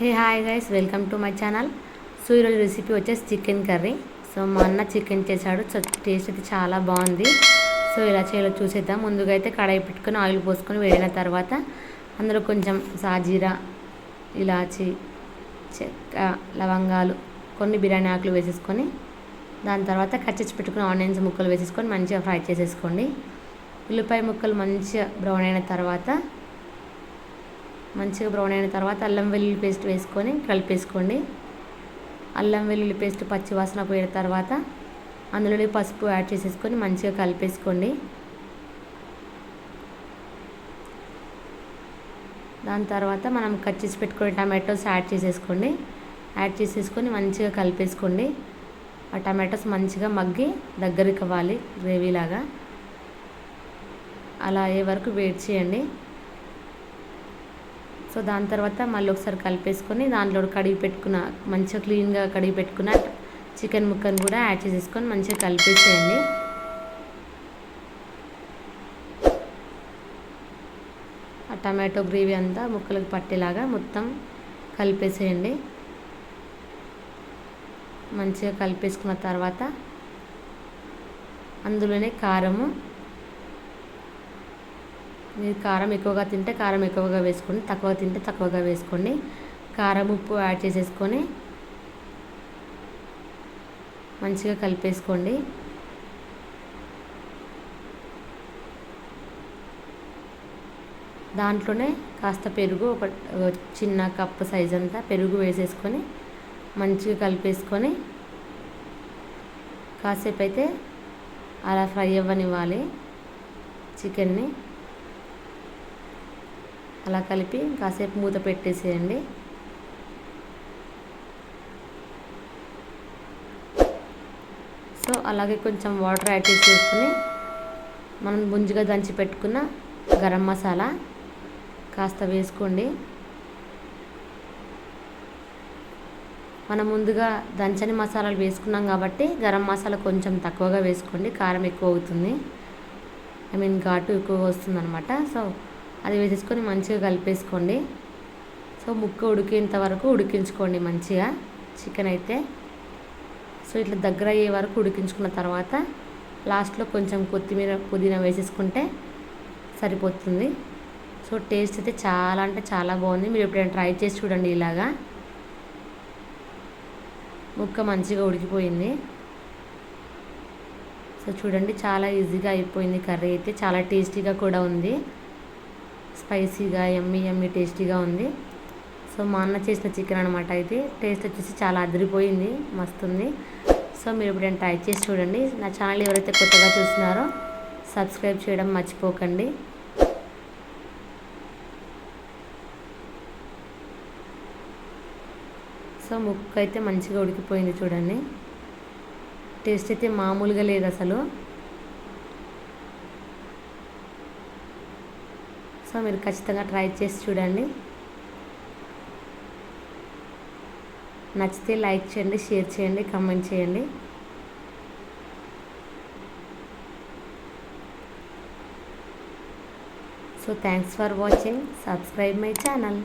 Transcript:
Hey hi guys welcome to my channel so ఈరోజు recipe వచ్చేసి chicken curry so మా అన్న చికెన్ చేశాడు. సో టేస్ట్ అయితే చాలా బాగుంది. సో ఇలా చేయాలో చూసేద్దాం. ముందుగా అయితే కడాయి పెట్టుకొని ఆయిల్ పోసుకొని వేడిన తర్వాత అందులో కొంచెం సాజీరా ఇలాచి చెక్క లవంగాలు కొన్ని బిర్యానీ ఆకులు వేసేసుకొని దాని తర్వాత కచ్చిచ్చి పెట్టుకుని ఆనియన్స్ ముక్కలు వేసేసుకొని మంచిగా ఫ్రై చేసేసుకోండి. ఉల్లిపాయ ముక్కలు మంచిగా బ్రౌన్ అయిన తర్వాత మంచిగా బ్రౌన్ అయిన తర్వాత అల్లం వెల్లుల్లి పేస్ట్ వేసుకొని కలిపేసుకోండి. అల్లం వెల్లుల్లి పేస్ట్ పచ్చి వాసన పోయిన తర్వాత అందులోనే పసుపు యాడ్ చేసేసుకొని మంచిగా కలిపేసుకోండి. దాని తర్వాత మనం కట్ చేసి పెట్టుకునే టమాటోస్ యాడ్ చేసేసుకోండి. యాడ్ చేసేసుకొని మంచిగా కలిపేసుకోండి. ఆ టమాటోస్ మంచిగా మగ్గి దగ్గరికి అవ్వాలి గ్రేవీలాగా. అలా అయ్యే వరకు వెయిట్ చేయండి. సో దాని తర్వాత మళ్ళీ ఒకసారి కలిపేసుకొని దాంట్లో కడిగి పెట్టుకున్న మంచిగా క్లీన్గా కడిగి పెట్టుకున్న చికెన్ ముక్కను కూడా యాడ్ చేసేసుకొని మంచిగా కలిపేసేయండి. ఆ టమాటో గ్రేవీ అంతా ముక్కలకు పట్టేలాగా మొత్తం కలిపేసేయండి. మంచిగా కలిపేసుకున్న తర్వాత అందులోనే కారము మీరు కారం ఎక్కువగా తింటే కారం ఎక్కువగా వేసుకోండి తక్కువ తింటే తక్కువగా వేసుకోండి. కారం ఉప్పు యాడ్ చేసేసుకొని మంచిగా కలిపేసుకోండి. దాంట్లోనే కాస్త పెరుగు ఒక చిన్న కప్పు సైజ్ అంతా పెరుగు వేసేసుకొని మంచిగా కలిపేసుకొని కాసేపు అయితే అలా ఫ్రై అవ్వనివ్వాలి చికెన్ని. అలా కలిపి కాసేపు మూత పెట్టేసేయండి. సో అలాగే కొంచెం వాటర్ యాడ్ చేసేసుకుని మనం ముంజుగా దంచి పెట్టుకున్న గరం మసాలా కాస్త వేసుకోండి. మనం ముందుగా దంచని మసాలాలు వేసుకున్నాం కాబట్టి గరం మసాలా కొంచెం తక్కువగా వేసుకోండి. కారం ఎక్కువ అవుతుంది. ఐ మీన్ ఘాటు ఎక్కువ వస్తుంది అనమాట సో అది వేసేసుకొని మంచిగా కలిపేసుకోండి. సో ముక్క ఉడికేంత వరకు ఉడికించుకోండి మంచిగా. చికెన్ అయితే. సో ఇట్లా దగ్గర అయ్యే వరకు ఉడికించుకున్న తర్వాత లాస్ట్లో కొంచెం కొత్తిమీర పుదీనా వేసేసుకుంటే సరిపోతుంది. సో టేస్ట్ అయితే చాలా అంటే చాలా బాగుంది. మీరు ఎప్పుడైనా ట్రై చేసి చూడండి ఇలాగా. ముక్క మంచిగా ఉడికిపోయింది. సో చూడండి చాలా ఈజీగా అయిపోయింది కర్రీ అయితే. చాలా టేస్టీగా కూడా ఉంది. స్పైసీగా ఎమ్మి ఎమ్మి టేస్టీగా ఉంది. సో మా అన్న చేసిన చికెన్ అనమాట అయితే టేస్ట్ వచ్చేసి చాలా అదిరిపోయింది మస్తుంది. సో మీరు ఎప్పుడైనా ట్రై చేసి చూడండి. నా ఛానల్ ఎవరైతే కొత్తగా చూస్తున్నారో సబ్స్క్రైబ్ చేయడం మర్చిపోకండి. సో ముక్క అయితే మంచిగా ఉడికిపోయింది చూడండి. టేస్ట్ అయితే మామూలుగా లేదు అసలు. సో మీరు ఖచ్చితంగా ట్రై చేసి చూడండి. నచ్చితే లైక్ చేయండి షేర్ చేయండి కమెంట్ చేయండి. So thanks for watching. Subscribe my channel.